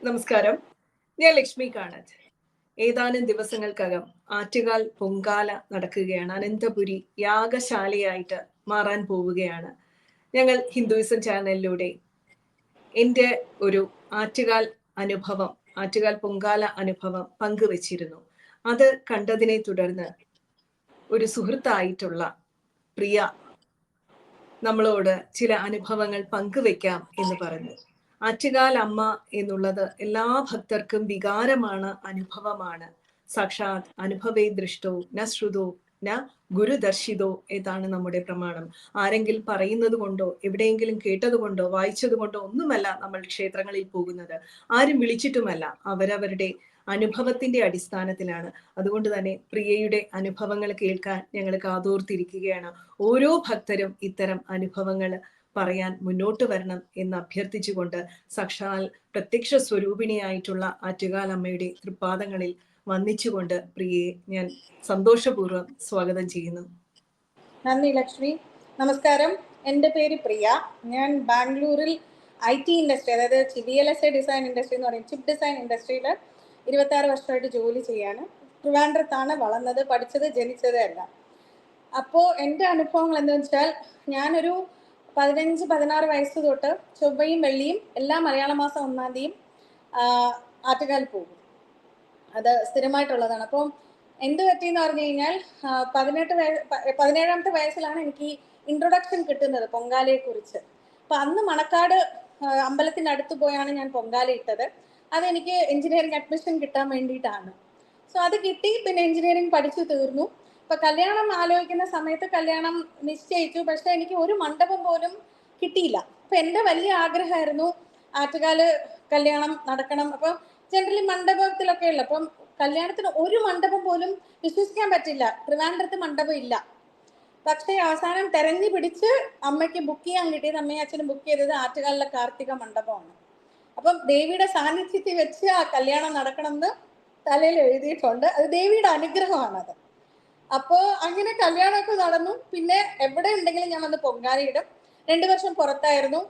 നമസ്കാരം. ഞാൻ ലക്ഷ്മി കാണത് ഏതാനും ദിവസങ്ങൾക്കകം ആറ്റുകാൽ പൊങ്കാല നടക്കുകയാണ്. അനന്തപുരി യാഗശാലയായിട്ട് മാറാൻ പോവുകയാണ്. ഞങ്ങൾ ഹിന്ദുയിസം ചാനലിലൂടെ എന്റെ ഒരു ആറ്റുകാൽ അനുഭവം ആറ്റുകാൽ പൊങ്കാല അനുഭവം പങ്കുവച്ചിരുന്നു. അത് കണ്ടതിനെ തുടർന്ന് ഒരു സുഹൃത്തായിട്ടുള്ള പ്രിയ നമ്മളോട് ചില അനുഭവങ്ങൾ പങ്കുവെക്കാം എന്ന് പറഞ്ഞു. ആറ്റുകാൽ അമ്മ എന്നുള്ളത് എല്ലാ ഭക്തർക്കും വികാരമാണ് അനുഭവമാണ്. സാക്ഷാത് അനുഭവേ ദൃഷ്ടോ ന ശ്രുതോ ന ഗുരുദർശിതോ എന്നാണ് നമ്മുടെ പ്രമാണം. ആരെങ്കിലും പറയുന്നത് കൊണ്ടോ എവിടെയെങ്കിലും കേട്ടത് കൊണ്ടോ വായിച്ചത് കൊണ്ടോ ഒന്നുമല്ല നമ്മൾ ക്ഷേത്രങ്ങളിൽ പോകുന്നത്. ആരും വിളിച്ചിട്ടുമല്ല അവരവരുടെ അനുഭവത്തിന്റെ അടിസ്ഥാനത്തിലാണ്. അതുകൊണ്ട് തന്നെ പ്രിയയുടെ അനുഭവങ്ങൾ കേൾക്കാൻ ഞങ്ങൾ കാതോർത്തിരിക്കുകയാണ്. ഓരോ ഭക്തരും ഇത്തരം അനുഭവങ്ങൾ പറയാൻ മുന്നോട്ട് വരണം എന്ന് അഭ്യർത്ഥിച്ചുകൊണ്ട് സാക്ഷാൽ പ്രത്യക്ഷ സ്വരൂപിണിയായിട്ടുള്ള ആറ്റുകാലമ്മയുടെ തൃപ്പാദങ്ങളിൽ വന്നിച്ചുകൊണ്ട് പ്രിയയെ ഞാൻ സന്തോഷപൂർവം സ്വാഗതം ചെയ്യുന്നു. നന്ദി ലക്ഷ്മി. നമസ്കാരം. എന്റെ പേര് പ്രിയ. ഞാൻ ബാംഗ്ലൂരിൽ ഐ ടി ഇൻഡസ്ട്രി അതായത് V L S I design industry എന്ന് പറയും. ചിപ്പ് ഡിസൈൻ ഇൻഡസ്ട്രിയിൽ ഇരുപത്തി ആറ് വർഷമായിട്ട് ജോലി ചെയ്യാണ്. ട്രിവാൻഡ്രത്താണ് വളർന്നത് പഠിച്ചത് ജനിച്ചത് എല്ലാം അപ്പോൾ എന്റെ അനുഭവങ്ങൾ എന്താണെന്ന് വെച്ചാൽ ഞാനൊരു പതിനഞ്ച് പതിനാറ് വയസ്സ് തൊട്ട് ചൊവ്വയും വെള്ളിയും എല്ലാ മലയാള മാസം ഒന്നാം തീയതിയും ആറ്റുകാൽ പോകും. അത് സ്ഥിരമായിട്ടുള്ളതാണ്. അപ്പം എന്ത് പറ്റിയെന്ന് പറഞ്ഞു കഴിഞ്ഞാൽ പതിനെട്ട് പതിനേഴാമത്തെ വയസ്സിലാണ് എനിക്ക് ഇൻട്രൊഡക്ഷൻ കിട്ടുന്നത് പൊങ്കാലയെ കുറിച്ച് അപ്പൊ അന്ന് മണക്കാട് അമ്പലത്തിനടുത്ത് പോയാണ് ഞാൻ പൊങ്കാല ഇട്ടത്. അതെനിക്ക് എഞ്ചിനീയറിംഗ് അഡ്മിഷൻ കിട്ടാൻ വേണ്ടിയിട്ടാണ്. സോ അത് കിട്ടി പിന്നെ എഞ്ചിനീയറിംഗ് പഠിച്ചു തീർന്നു. ഇപ്പൊ കല്യാണം ആലോചിക്കുന്ന സമയത്ത് കല്യാണം നിശ്ചയിച്ചു. പക്ഷെ എനിക്ക് ഒരു മണ്ഡപം പോലും കിട്ടിയില്ല. അപ്പൊ എന്റെ വലിയ ആഗ്രഹമായിരുന്നു ആറ്റുകാൽ കല്യാണം നടക്കണം. അപ്പൊ ജനറലി മണ്ഡപത്തിലൊക്കെ ഉള്ള. അപ്പം കല്യാണത്തിന് ഒരു മണ്ഡപം പോലും വിശ്വസിക്കാൻ പറ്റില്ല. ട്രിവാൻഡ്രത്ത് മണ്ഡപം ഇല്ല. പക്ഷേ അവസാനം തെരഞ്ഞു പിടിച്ച് അമ്മയ്ക്ക് ബുക്ക് ചെയ്യാൻ കിട്ടിയത് അമ്മയും അച്ഛനും ബുക്ക് ചെയ്തത് ആറ്റുകാലിലെ കാർത്തിക മണ്ഡപമാണ്. അപ്പം ദേവിയുടെ സാന്നിധ്യത്തിൽ വെച്ച് ആ കല്യാണം നടക്കണം എന്ന് തലയിൽ എഴുതിയിട്ടുണ്ട്. അത് ദേവിയുടെ അനുഗ്രഹമാണത്. അപ്പോ അങ്ങനെ കല്യാണമൊക്കെ നടന്നു. പിന്നെ എവിടെ ഉണ്ടെങ്കിലും ഞാൻ വന്ന് പൊങ്കാലയിടും. രണ്ടു വർഷം പുറത്തായിരുന്നു.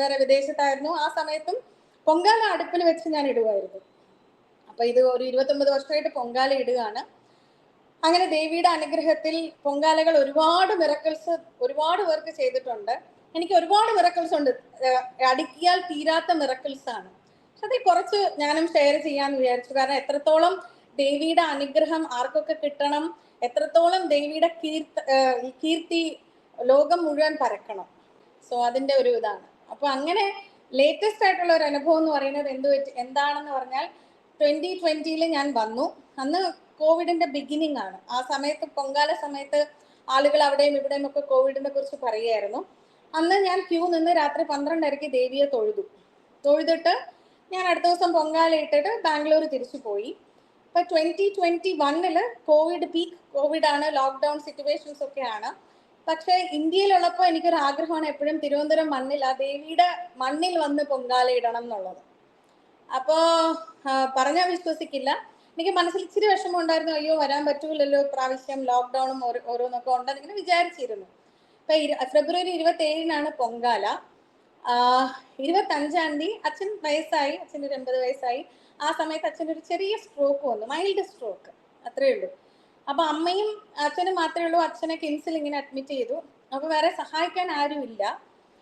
വേറെ വിദേശത്തായിരുന്നു. ആ സമയത്തും പൊങ്കാല അടുപ്പിൽ വെച്ച് ഞാൻ ഇടുമായിരുന്നു അപ്പൊ ഇത് ഒരു ഇരുപത്തൊമ്പത് വർഷമായിട്ട് പൊങ്കാല ഇടുകയാണ്. അങ്ങനെ ദേവിയുടെ അനുഗ്രഹത്തിൽ പൊങ്കാലകൾ ഒരുപാട് മിറക്കിൾസ് ഒരുപാട് പേർക്ക് ചെയ്തിട്ടുണ്ട്. എനിക്ക് ഒരുപാട് മിറക്കിൾസ് ഉണ്ട്. അടുക്കിയാൽ തീരാത്ത മിറക്കിൾസ് ആണ് അതിൽ കുറച്ച് ഞാനും ഷെയർ ചെയ്യാന്ന് വിചാരിച്ചു. കാരണം എത്രത്തോളം ദേവിയുടെ അനുഗ്രഹം ആർക്കൊക്കെ കിട്ടണം? എത്രത്തോളം ദേവിയുടെ കീർത്തി കീർത്തി ലോകം മുഴുവൻ പരക്കണം. സോ അതിന്റെ ഒരു ഇതാണ്. അപ്പൊ അങ്ങനെ ലേറ്റസ്റ്റ് ആയിട്ടുള്ള ഒരു അനുഭവം എന്ന് പറയുന്നത് എന്ത് എന്താണെന്ന് പറഞ്ഞാൽ ട്വന്റി ട്വന്റിയിൽ ഞാൻ വന്നു. അന്ന് കോവിഡിന്റെ ബിഗിനിങ് ആണ്. ആ സമയത്ത് പൊങ്കാല സമയത്ത് ആളുകൾ അവിടെയും ഇവിടെയും ഒക്കെ കോവിഡിനെ കുറിച്ച് പറയുമായിരുന്നു അന്ന് ഞാൻ ക്യൂ നിന്ന് രാത്രി പന്ത്രണ്ടരയ്ക്ക് ദേവിയെ തൊഴുതു. തൊഴുതിട്ട് ഞാൻ അടുത്ത ദിവസം പൊങ്കാല ഇട്ടിട്ട് ബാംഗ്ലൂർ തിരിച്ചു പോയി. ഇപ്പൊ ട്വന്റി ട്വന്റി വണ്ണിൽ കോവിഡ് പീക്ക് കോവിഡ് ആണ് ലോക്ക്ഡൌൺ സിറ്റുവേഷൻസ് ഒക്കെ ആണ് പക്ഷെ ഇന്ത്യയിലുള്ളപ്പോൾ എനിക്കൊരു ആഗ്രഹമാണ് എപ്പോഴും തിരുവനന്തപുരം മണ്ണിൽ ആ ദേവിയുടെ മണ്ണിൽ വന്ന് പൊങ്കാലയിടണം എന്നുള്ളത്. അപ്പോ പറഞ്ഞാൽ വിശ്വസിക്കില്ല. എനിക്ക് മനസ്സിൽ ഇച്ചിരി വിഷമം ഉണ്ടായിരുന്നു അയ്യോ വരാൻ പറ്റൂലല്ലോ പ്രാവശ്യം ലോക്ക്ഡൌണും ഓരോന്നൊക്കെ ഉണ്ടെന്ന് ഇങ്ങനെ വിചാരിച്ചിരുന്നു. ഇപ്പൊ ഫെബ്രുവരി ഇരുപത്തി ഏഴിനാണ് പൊങ്കാല. ഇരുപത്തി അഞ്ചാം തീയതി അച്ഛൻ വയസ്സായി അച്ഛൻ ഒരു എൺപത് വയസ്സായി. ആ സമയത്ത് അച്ഛൻ ഒരു ചെറിയ സ്ട്രോക്ക് വന്നു മൈൽഡ് സ്ട്രോക്ക് അത്രേ ഉള്ളൂ. അപ്പൊ അമ്മയും അച്ഛനും മാത്രമേ ഉള്ളൂ അച്ഛനെ കിംസിൽ ഇങ്ങനെ അഡ്മിറ്റ് ചെയ്തു. അപ്പൊ വേറെ സഹായിക്കാൻ ആരുമില്ല.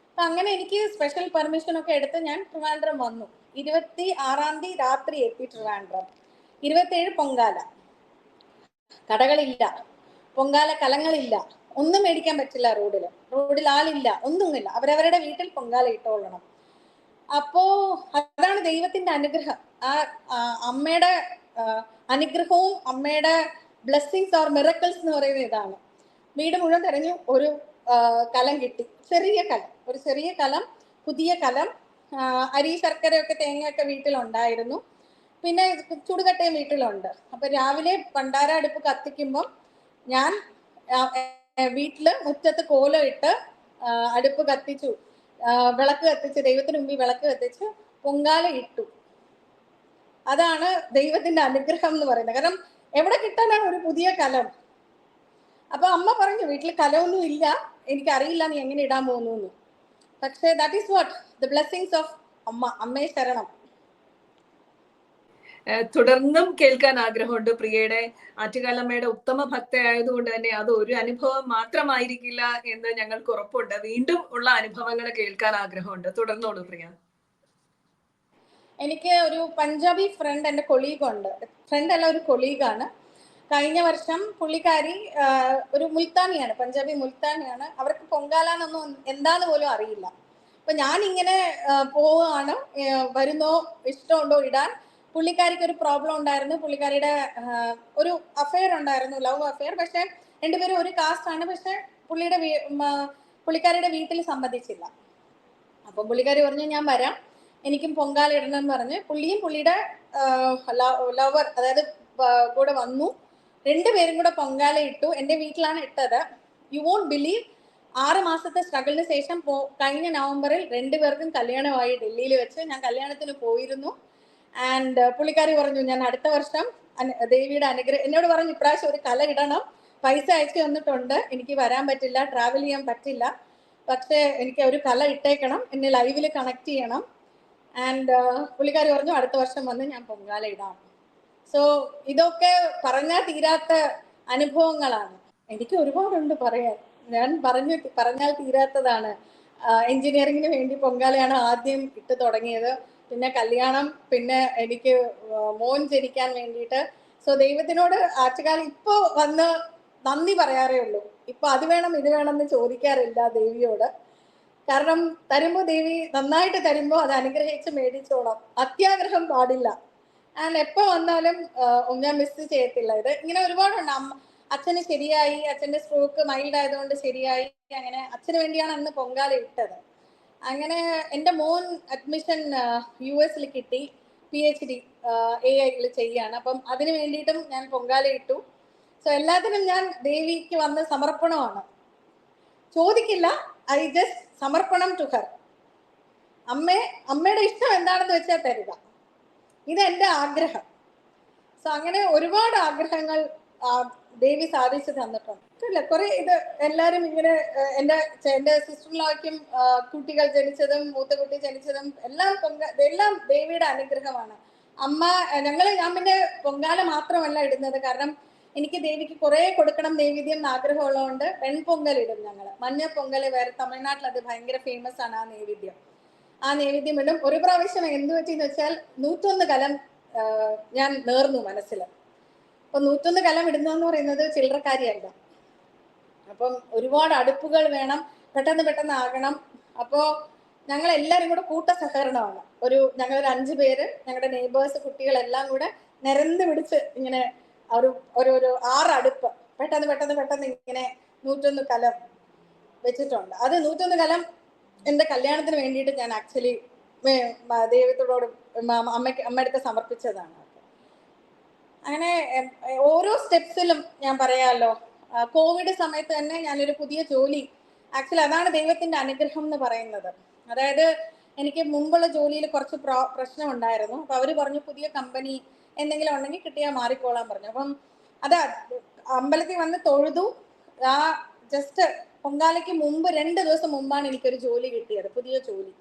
അപ്പൊ അങ്ങനെ എനിക്ക് സ്പെഷ്യൽ പെർമിഷൻ ഒക്കെ എടുത്ത് ഞാൻ ട്രിവാൻഡ്രം വന്നു. ഇരുപത്തി ആറാം തീയതി രാത്രി എത്തി ട്രിവാൻഡ്രം. ഇരുപത്തേഴ് പൊങ്കാല. കടകളില്ല. പൊങ്കാല കലങ്ങളില്ല. ഒന്നും മേടിക്കാൻ പറ്റില്ല റോഡിൽ റോഡിൽ ആളില്ല ഒന്നുമില്ല. അവരവരുടെ വീട്ടിൽ പൊങ്കാല ഇട്ടോളണം. അപ്പോ അതാണ് ദൈവത്തിന്റെ അനുഗ്രഹം. ആ അമ്മയുടെ അനുഗ്രഹവും അമ്മയുടെ ബ്ലെസ്സിങ്സ് ഓർ മിറക്കിൾസ് എന്ന് പറയുന്ന ഇതാണ്. വീട് മുഴുവൻ തെരഞ്ഞു ഒരു കലം കിട്ടി. ചെറിയ കലം. ഒരു ചെറിയ കലം പുതിയ കലം. അരി ശർക്കരയൊക്കെ തേങ്ങയൊക്കെ വീട്ടിലുണ്ടായിരുന്നു. പിന്നെ ചുടുകട്ടയും വീട്ടിലുണ്ട്. അപ്പൊ രാവിലെ പണ്ടാര അടുപ്പ് കത്തിക്കുമ്പോൾ ഞാൻ വീട്ടിൽ മുറ്റത്ത് കോലം ഇട്ട് അടുപ്പ് കത്തിച്ചു വിളക്ക് കത്തിച്ച് ദൈവത്തിന് മുമ്പിൽ വിളക്ക് കത്തിച്ച് പൊങ്കാല ഇട്ടു. അതാണ് ദൈവത്തിന്റെ അനുഗ്രഹം എന്ന് പറയുന്നത്. കാരണം എവിടെ കിട്ടാനാണ് ഒരു പുതിയ കലം? അപ്പൊ അമ്മ പറഞ്ഞു വീട്ടിൽ കലമൊന്നും ഇല്ല. എനിക്കറിയില്ല നീ എങ്ങനെ ഇടാൻ പോകുന്നു പക്ഷേ that is what the blessings of Amma അമ്മയെ ശരണം. തുടർന്നും കേൾക്കാൻ ആഗ്രഹമുണ്ട്. പ്രിയയുടെ ആറ്റുകാലമ്മയുടെ ഉത്തമ ഭക്തയായതുകൊണ്ട് തന്നെ അത് ഒരു അനുഭവം മാത്രമായിരിക്കില്ല എന്ന് ഞങ്ങൾക്ക് ഉറപ്പുണ്ട്. വീണ്ടും ഉള്ള അനുഭവങ്ങൾ കേൾക്കാൻ ആഗ്രഹമുണ്ട്. തുടർന്നോളൂ പ്രിയ. എനിക്ക് ഒരു പഞ്ചാബി ഫ്രണ്ട് എന്റെ കൊളീഗ് ഉണ്ട്. ഫ്രണ്ട് അല്ല ഒരു കൊളീഗാണ് കഴിഞ്ഞ വർഷം പുള്ളിക്കാരി ഒരു മുൽത്താനിയാണ് പഞ്ചാബി മുൽത്താനിയാണ്. അവർക്ക് പൊങ്കാലാന്നൊന്നും എന്താന്ന് പോലും അറിയില്ല. അപ്പൊ ഞാൻ ഇങ്ങനെ പോവുകയാണ്. വരുന്നോ ഇഷ്ടമുണ്ടോ ഇടാൻ? പുള്ളിക്കാരിക്ക് ഒരു പ്രോബ്ലം ഉണ്ടായിരുന്നു. പുള്ളിക്കാരിയുടെ ഒരു അഫെയർ ഉണ്ടായിരുന്നു ലവ് അഫെയർ പക്ഷെ രണ്ടുപേരും ഒരു കാസ്റ്റ് ആണ്. പക്ഷെ പുള്ളിയുടെ പുള്ളിക്കാരിയുടെ വീട്ടിൽ സമ്മതിച്ചില്ല അപ്പം പുള്ളിക്കാരി പറഞ്ഞു ഞാൻ വരാം. എനിക്കും പൊങ്കാല ഇടണം എന്ന് പറഞ്ഞ് പുള്ളിയും പുള്ളിയുടെ ലവർ അതായത് കൂടെ വന്നു. രണ്ടുപേരും കൂടെ പൊങ്കാല ഇട്ടു. എന്റെ വീട്ടിലാണ് ഇട്ടത്. യു വോണ്ട് ബിലീവ് ആറ് മാസത്തെ സ്ട്രഗിളിന് ശേഷം കഴിഞ്ഞ നവംബറിൽ രണ്ടുപേർക്കും കല്യാണമായി. ഡൽഹിയിൽ വെച്ച് ഞാൻ കല്യാണത്തിന് പോയിരുന്നു. ആൻഡ് പുള്ളിക്കാരി പറഞ്ഞു ഞാൻ അടുത്ത വർഷം ദേവിയുടെ അനുഗ്രഹം എന്നോട് പറഞ്ഞു ഇപ്രാവശ്യം ഒരു കല ഇടണം. പൈസ അയച്ചു തന്നിട്ടുണ്ട്. എനിക്ക് വരാൻ പറ്റില്ല ട്രാവൽ ചെയ്യാൻ പറ്റില്ല. പക്ഷേ എനിക്ക് ഒരു കല ഇട്ടേക്കണം. എന്നെ ലൈവിൽ കണക്ട് ചെയ്യണം. ആൻഡ് പുള്ളിക്കാരി പറഞ്ഞു അടുത്ത വർഷം വന്ന് ഞാൻ പൊങ്കാല ഇടാം. സോ ഇതൊക്കെ പറഞ്ഞാൽ തീരാത്ത അനുഭവങ്ങളാണ്. എനിക്ക് ഒരുപാടുണ്ട് പറയാൻ. ഞാൻ പറഞ്ഞു പറഞ്ഞാൽ തീരാത്തതാണ്. എഞ്ചിനീയറിംഗിന് വേണ്ടി പൊങ്കാലയാണ് ആദ്യം ഇട്ട് തുടങ്ങിയത്. പിന്നെ കല്യാണം പിന്നെ എനിക്ക് മോൻ ജനിക്കാൻ വേണ്ടിയിട്ട്. സോ ദൈവത്തിനോട് ആറ്റുകാലം ഇപ്പോൾ വന്ന് നന്ദി പറയാറേ ഉള്ളൂ. ഇപ്പൊ അത് വേണം ഇത് വേണം എന്ന് ചോദിക്കാറില്ല ദേവിയോട്. കാരണം തരുമ്പോ ദേവി നന്നായിട്ട് തരുമ്പോ അത് അനുഗ്രഹിച്ച് മേടിച്ചോളാം. അത്യാഗ്രഹം പാടില്ല. ആൻഡ് എപ്പോ വന്നാലും ഞാൻ മിസ് ചെയ്യത്തില്ല. ഇത് ഇങ്ങനെ ഒരുപാടുണ്ട്. അമ്മ അച്ഛന് ശരിയായി അച്ഛന്റെ സ്ട്രോക്ക് മൈൽഡ് ആയതുകൊണ്ട് ശരിയായി അങ്ങനെ അച്ഛന് വേണ്ടിയാണ് അന്ന് പൊങ്കാല ഇട്ടത്. അങ്ങനെ എന്റെ മോൻ അഡ്മിഷൻ യു എസിൽ കിട്ടി. പി എച്ച് ഡി എ ഐയിൽ ചെയ്യാണ്. അപ്പം അതിന് വേണ്ടിയിട്ടും ഞാൻ പൊങ്കാല ഇട്ടു. സോ എല്ലാത്തിനും ഞാൻ ദേവിക്ക് വന്ന സമർപ്പണമാണ്. ചോദിക്കില്ല. ഐ ജസ്റ്റ് സമർപ്പണം ടു ഹർ അമ്മേ അമ്മയുടെ ഇഷ്ടം എന്താണെന്ന് വെച്ചാൽ തരിക. ഇത് എന്റെ ആഗ്രഹം. സോ അങ്ങനെ ഒരുപാട് ആഗ്രഹങ്ങൾ ദേവി സാധിച്ചു തന്നിട്ടുണ്ട്. ഇല്ല കുറെ ഇത് എല്ലാരും ഇങ്ങനെ എന്റെ എന്റെ സിസ്റ്ററിലാക്കും കുട്ടികൾ ജനിച്ചതും മൂത്ത കുട്ടി ജനിച്ചതും എല്ലാം പൊങ്ക എല്ലാം ദേവിയുടെ അനുഗ്രഹമാണ്. അമ്മ ഞങ്ങൾ ഞാൻ പിന്നെ പൊങ്കാല മാത്രമല്ല ഇടുന്നത്. കാരണം എനിക്ക് ദേവിക്ക് കുറെ കൊടുക്കണം നൈവേദ്യം എന്ന് ആഗ്രഹമുള്ളതുകൊണ്ട് പെൺപൊങ്കൽ ഇടും ഞങ്ങൾ മഞ്ഞ പൊങ്കൽ വേറെ തമിഴ്നാട്ടിൽ അത് ഭയങ്കര ഫേമസ് ആണ് ആ നൈവേദ്യം. ആ നൈവേദ്യം ഇടും. ഒരു പ്രാവശ്യം എന്ത് പറ്റിയെന്ന് വെച്ചാൽ നൂറ്റൊന്ന് കലം ഞാൻ നേർന്നു മനസ്സിൽ അപ്പൊ നൂറ്റൊന്ന് കലം ഇടുന്നതെന്ന് പറയുന്നത് ചില്ലറക്കാരിയല്ല അപ്പം ഒരുപാട് അടുപ്പുകൾ വേണം പെട്ടെന്ന് പെട്ടെന്ന് ആകണം. അപ്പോ ഞങ്ങൾ എല്ലാവരും കൂടെ കൂട്ട സഹകരണമാണ്. ഒരു ഞങ്ങൾ ഒരു അഞ്ചു പേര് ഞങ്ങളുടെ നെയ്ബേഴ്സ് കുട്ടികളെല്ലാം കൂടെ നിരന്ന് പിടിച്ച് ഇങ്ങനെ ഒരു ഒരു ഒരു ആറ് അടുപ്പ് പെട്ടെന്ന് പെട്ടെന്ന് പെട്ടെന്ന് ഇങ്ങനെ നൂറ്റൊന്ന് കലം വെച്ചിട്ടുണ്ട്. അത് നൂറ്റൊന്ന് കലം എന്റെ കല്യാണത്തിന് വേണ്ടിയിട്ട് ഞാൻ ആക്ച്വലി ദൈവത്തോട് അമ്മയ്ക്ക് അമ്മയടുത്ത് സമർപ്പിച്ചതാണ്. അങ്ങനെ ഓരോ സ്റ്റെപ്സിലും ഞാൻ പറയാമല്ലോ കോവിഡ് സമയത്ത് തന്നെ ഞാനൊരു പുതിയ ജോലി ആക്ച്വലി അതാണ് ദൈവത്തിന്റെ അനുഗ്രഹം എന്ന് പറയുന്നത്. അതായത് എനിക്ക് മുമ്പുള്ള ജോലിയിൽ കുറച്ച് പ്രോ പ്രശ്നം ഉണ്ടായിരുന്നു അപ്പൊ അവർ പറഞ്ഞു പുതിയ കമ്പനി എന്തെങ്കിലും ഉണ്ടെങ്കിൽ കിട്ടിയാൽ മാറിക്കോളാൻ പറഞ്ഞു. അപ്പം അത് അമ്പലത്തിൽ വന്ന് തൊഴുതു. ആ ജസ്റ്റ് പൊങ്കാലയ്ക്ക് മുമ്പ് രണ്ട് ദിവസം മുമ്പാണ് എനിക്കൊരു ജോലി കിട്ടിയത് പുതിയ ജോലി.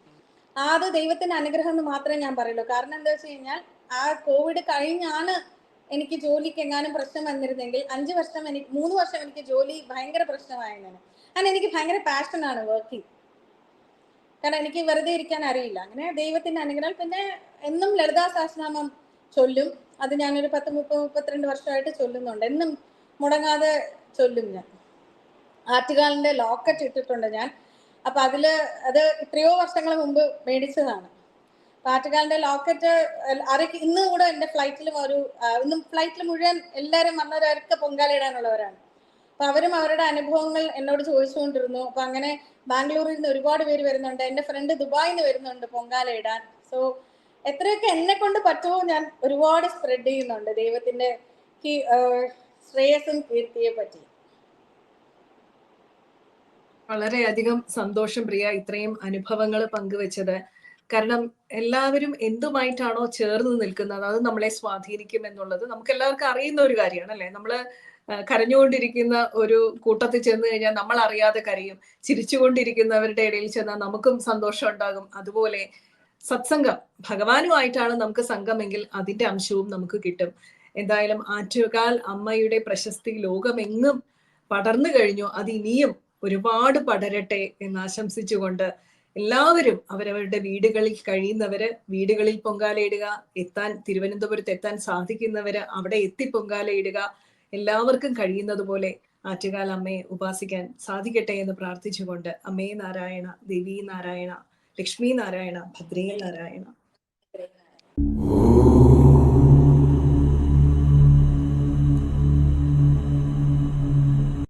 ആ, അത് ദൈവത്തിന്റെ അനുഗ്രഹം എന്ന് മാത്രമേ ഞാൻ പറയുള്ളൂ. കാരണം എന്താ വെച്ച് കഴിഞ്ഞാൽ ആ കോവിഡ് കഴിഞ്ഞാണ് എനിക്ക് ജോലിക്ക് എങ്ങാനും പ്രശ്നം വന്നിരുന്നെങ്കിൽ അഞ്ച് വർഷം എനിക്ക് മൂന്ന് വർഷം എനിക്ക് ജോലി ഭയങ്കര പ്രശ്നമായിരുന്നു കാരണം എനിക്ക് ഭയങ്കര പാഷനാണ് വർക്കിംഗ് കാരണം എനിക്ക് വെറുതെ ഇരിക്കാൻ അറിയില്ല. അങ്ങനെ ദൈവത്തിന്റെ അനുഗ്രഹം പിന്നെ എന്നും ലളിതാ സഹസ്രനാമം ചൊല്ലും. അത് ഞാനൊരു പത്ത് മുപ്പത് മുപ്പത്തിരണ്ട് വർഷമായിട്ട് ചൊല്ലുന്നുണ്ട്. എന്നും മുടങ്ങാതെ ചൊല്ലും ഞാൻ. ആറ്റുകാലിന്റെ ലോക്കറ്റ് ഇട്ടിട്ടുണ്ട് ഞാൻ. അപ്പൊ അതിൽ അത് എത്രയോ വർഷങ്ങൾ മുമ്പ് മേടിച്ചതാണ്. ആറ്റുകാലിന്റെ ലോക്കറ്റ് അരക്ക് ഇന്നും കൂടെ എന്റെ ഫ്ലൈറ്റിലും ഒരു ഇന്നും ഫ്ലൈറ്റിൽ മുഴുവൻ എല്ലാവരും വന്നവരൊക്കെ പൊങ്കാലയിടാനുള്ളവരാണ്. അപ്പൊ അവരും അവരുടെ അനുഭവങ്ങൾ എന്നോട് ചോദിച്ചുകൊണ്ടിരുന്നു. അപ്പൊ അങ്ങനെ ബാംഗ്ലൂരിൽ നിന്ന് ഒരുപാട് പേര് വരുന്നുണ്ട്. എന്റെ ഫ്രണ്ട് ദുബായിൽ നിന്ന് വരുന്നുണ്ട് പൊങ്കാല ഇടാൻ സോ എത്രയൊക്കെ എന്നെ കൊണ്ട് പറ്റുമോ ഞാൻ ഒരുപാട് സ്പ്രെഡ് ചെയ്യുന്നുണ്ട് ദൈവത്തിന്റെ ശ്രേയസും കീർത്തിയെ പറ്റി. വളരെയധികം സന്തോഷം പ്രിയ ഇത്രയും അനുഭവങ്ങൾ പങ്കുവെച്ചത്. കാരണം എല്ലാവരും എന്തുമായിട്ടാണോ ചേർന്ന് നിൽക്കുന്നത് അത് നമ്മളെ സ്വാധീനിക്കും എന്നുള്ളത് നമുക്ക് എല്ലാവർക്കും അറിയുന്ന ഒരു കാര്യമാണ് അല്ലെ? നമ്മൾ കരഞ്ഞുകൊണ്ടിരിക്കുന്ന ഒരു കൂട്ടത്തിൽ ചെന്ന് കഴിഞ്ഞാൽ നമ്മൾ അറിയാതെ കരയും. ചിരിച്ചുകൊണ്ടിരിക്കുന്നവരുടെ ഇടയിൽ ചെന്നാൽ നമുക്കും സന്തോഷം ഉണ്ടാകും. അതുപോലെ സത്സംഗം ഭഗവാനുമായിട്ടാണ് നമുക്ക് സംഘമെങ്കിൽ അതിന്റെ അംശവും നമുക്ക് കിട്ടും. എന്തായാലും ആറ്റുകാൽ അമ്മയുടെ പ്രശസ്തി ലോകമെങ്ങും പടർന്നു കഴിഞ്ഞു അത് ഇനിയും ഒരുപാട് പടരട്ടെ എന്ന് ആശംസിച്ചുകൊണ്ട് എല്ലാവരും അവരവരുടെ വീടുകളിൽ കഴിയുന്നവര് വീടുകളിൽ പൊങ്കാലയിടുക എത്താൻ തിരുവനന്തപുരത്ത് എത്താൻ സാധിക്കുന്നവര് അവിടെ എത്തി പൊങ്കാലയിടുക എല്ലാവർക്കും കഴിയുന്നത് പോലെ ആറ്റുകാൽ അമ്മയെ ഉപാസിക്കാൻ സാധിക്കട്ടെ എന്ന് പ്രാർത്ഥിച്ചുകൊണ്ട് അമ്മേ നാരായണ ദേവി നാരായണ ലക്ഷ്മി നാരായണ. ഭദ്രേ നാരായണ.